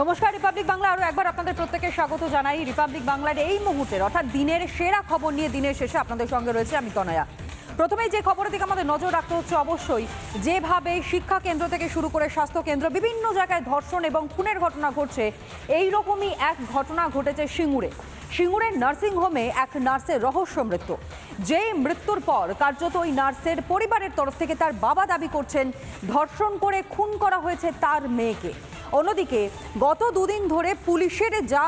নমস্কার রিপাবলিক বাংলা আরও একবার আপনাদের প্রত্যেকে স্বাগত জানাই। রিপাবলিক বাংলার এই মুহূর্তের, অর্থাৎ দিনের সেরা খবর নিয়ে দিনের শেষে আপনাদের সঙ্গে রয়েছে আমি তনয়া। প্রথমেই যে খবরের দিকে আমাদের নজর রাখতে হচ্ছে অবশ্যই যেভাবে শিক্ষা কেন্দ্র থেকে শুরু করে স্বাস্থ্য কেন্দ্র, বিভিন্ন জায়গায় ধর্ষণ এবং খুনের ঘটনা ঘটছে এই রকমই এক ঘটনা ঘটেছে সিঙ্গুরে। সিঙ্গুরের নার্সিংহোমে এক নার্সের রহস্য মৃত্যু। যে মৃত্যুর পর কার্যত ওই নার্সের পরিবারের তরফ থেকে তার বাবা দাবি করছেন, ধর্ষণ করে খুন করা হয়েছে তার মেয়েকে। অন্যদিকে গত দুদিন ধরে পুলিশের যা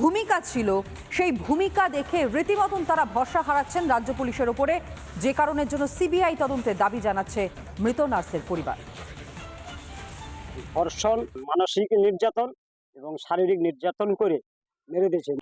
ভূমিকা ছিল, সেই ভূমিকা দেখে রীতিমতন তারা ভরসা হারাচ্ছেন রাজ্য পুলিশের ওপরে, যে কারণের জন্য সিবিআই তদন্তের দাবি জানাচ্ছে মৃত নার্সের পরিবার। ধর্ষণ, মানসিক নির্যাতন এবং শারীরিক নির্যাতন করে মেরে দিয়েছে।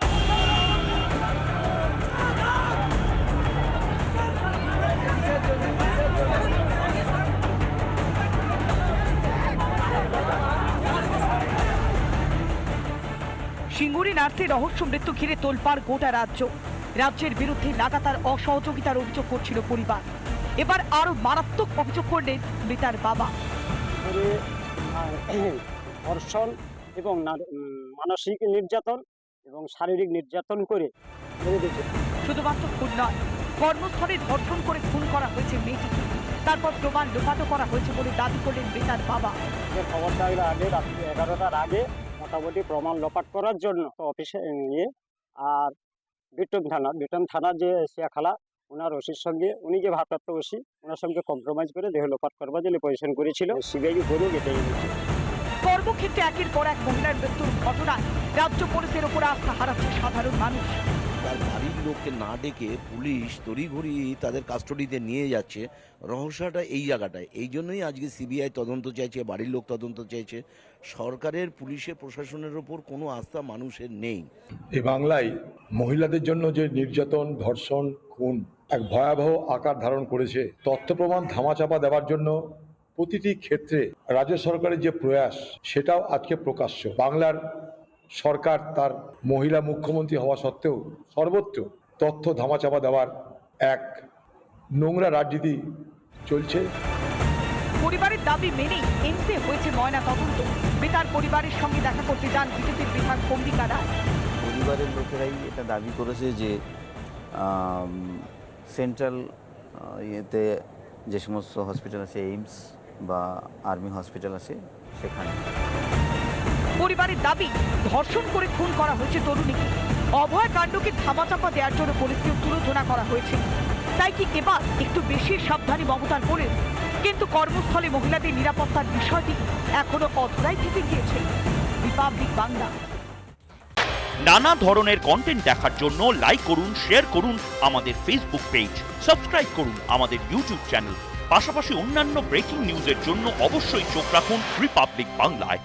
সিঙ্গুরি নার্সের রহস্য মৃত্যু ঘিরে তোলপাড় গোটা রাজ্য। রাজ্যের বিরুদ্ধে লাগাতার অসহযোগিতার অভিযোগ করছিল পরিবার। এবার আরও মারাত্মক অভিযোগ করলেন মৃতার বাবা। ধর্ষণ এবং মানসিক নির্যাতন এবং শারীরিক নির্যাতন করে শুধুমাত্র খুন নয় কর্মস্থলে ধর্ষণ করে খুন করা হয়েছে মেয়েটিকে। তারপর প্রমাণ লোপাটো করা হয়েছে বলে দাবি করলেন মৃতার বাবা। যে খবর দেওয়ার আগে রাত্রি এগারোটার আগে মোটামুটি প্রমাণ লোপাট করার জন্য অফিসে নিয়ে আর বিটম থানা বিটম থানার যে শিয়াখালা ওনার ওসির সঙ্গে উনি যে ভারপ্রাপ্ত ওসি ওনার সঙ্গে কম্প্রোমাইজ করে দেহ লোপাট করবার জন্য পজিশন করেছিল। সিবিআই গরু এটাই কর্মক্ষেত্রে একের পর এক মহিলার মৃত্যুর ঘটনায় রাজ্য পুলিশের উপর আস্থা হারাচ্ছে সাধারণ মানুষ। তার বাড়ির লোককে না ডেকে পুলিশ তড়িঘড়ি তাদের কাস্টডিতে নিয়ে যাচ্ছে। রহস্যটা এই জায়গাটায়। এই জন্যই আজকে সিবিআই তদন্ত চাইছে, বাড়ির লোক তদন্ত চাইছে। সরকারের, পুলিশের, প্রশাসনের ওপর কোনো আস্থা মানুষের নেই। এই বাংলায় মহিলাদের জন্য যে নির্যাতন, ধর্ষণ, খুন এক ভয়াবহ আকার ধারণ করেছে, তথ্য প্রমাণ ধামাচাপা দেওয়ার জন্য প্রতিটি ক্ষেত্রে রাজ্য সরকারের যে প্রয়াস, সেটাও আজকে প্রকাশ্য। বাংলার সরকার তার মহিলা মুখ্যমন্ত্রী হওয়া সত্ত্বেও সর্বত্র তথ্য ধামাচাপা দেওয়ার এক নোংরা রাজনীতি চলছে। পরিবারের দাবি মেনেই এনসে হয়েছে ময়না তদন্ত। মৃতার পরিবারের সঙ্গে দেখা করতে যান বিজেপির বিধায়ক অম্বিকা রায়। পরিবারের লোকেরাই এটা দাবি করেছে যে সেন্ট্রাল ইয়েতে যে সমস্ত হসপিটাল আছে এইমস বা আর্মি হসপিটাল আছে সেখানে। পরিবারের দাবি, ধর্ষণ করে খুন করা হয়েছে তরুণীকে। অভয় কাণ্ডকে ধামাচাপা দেওয়ার জন্য পুলিশকে তুলোধনা করা হয়েছে। তাই কি এবার একটু বেশি সাবধানী মমতার পুলিশ কিন্তু কর্মস্থলে মহিলাদের নিরাপত্তার বিষয়টি এখনও অধরাই থেকে গিয়েছে। রিপাবলিক বাংলা। নানা ধরনের কন্টেন্ট দেখার জন্য লাইক করুন শেয়ার করুন আমাদের ফেসবুক পেজ সাবস্ক্রাইব করুন আমাদের ইউটিউব চ্যানেল পাশাপাশি অন্যান্য ব্রেকিং নিউজের জন্য অবশ্যই চোখ রাখুন রিপাবলিক বাংলায়